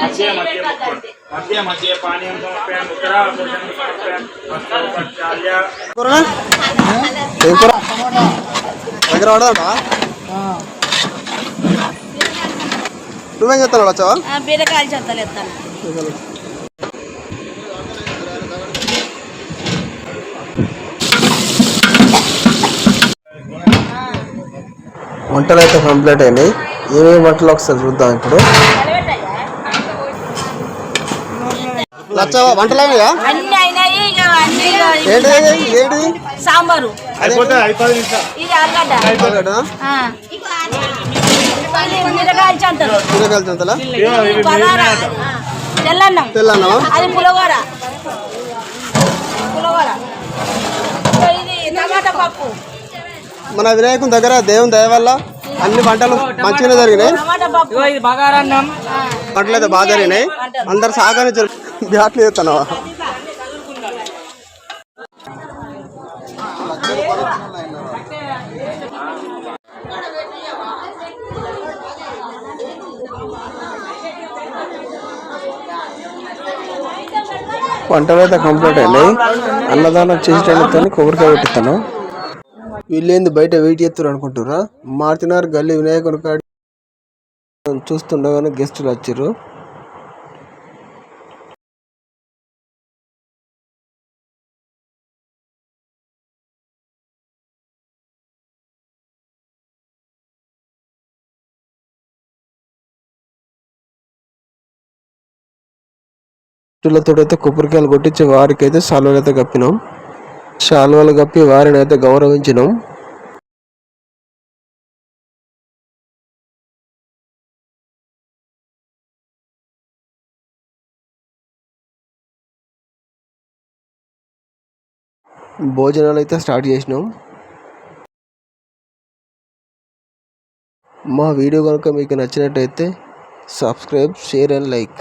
మధ్య మధ్య మధ్య మధ్య పానీయం సమర్పయామి దగ్గర పడదా నువ్వేం చేస్తాను వచ్చావా బీరకాయలు చెత్తలు ఎత్తాను వంటలు అయితే కంప్లీట్ అయినాయి. ఏమేమి వంటలు ఒకసారి చూద్దాం ఇప్పుడు. వంటలు అయినాయా సాంబారు. కూరగాయలు చెంతలా. తెల్లన్నం. అది పులగూర. పులగూర. ఇక ఇది టమాటా పప్పు. మన వినాయకుని దగ్గర దేవుని దయ వల్ల అన్ని వంటలు మంచిగానే జరిగినాయి. వంటలు అయితే బాగా జరిగినాయి. అందరు సహకరించారు బ్యాట్లు చేస్తున్నావా వంటలు అయితే కంప్లీట్ అయినాయి. అన్నదానం చేసేటతో కొబ్బరికాయ పెట్టిస్తాను వీళ్ళేంది బయట వెయిట్ చేస్తారు అనుకుంటురా మార్చినారు గల్లీ వినాయకుని కాడి చూస్తుండగానే గెస్టులు వచ్చారు భక్తులతో అయితే కొబ్బరికాయలు కొట్టించి వారికైతే అయితే అయితే కప్పినాం. శాలువలు కప్పి వారిని అయితే గౌరవించినాం. భోజనాలు అయితే స్టార్ట్ చేసినాం. మా వీడియో కనుక మీకు నచ్చినట్టయితే సబ్స్క్రైబ్ షేర్ అండ్ లైక్.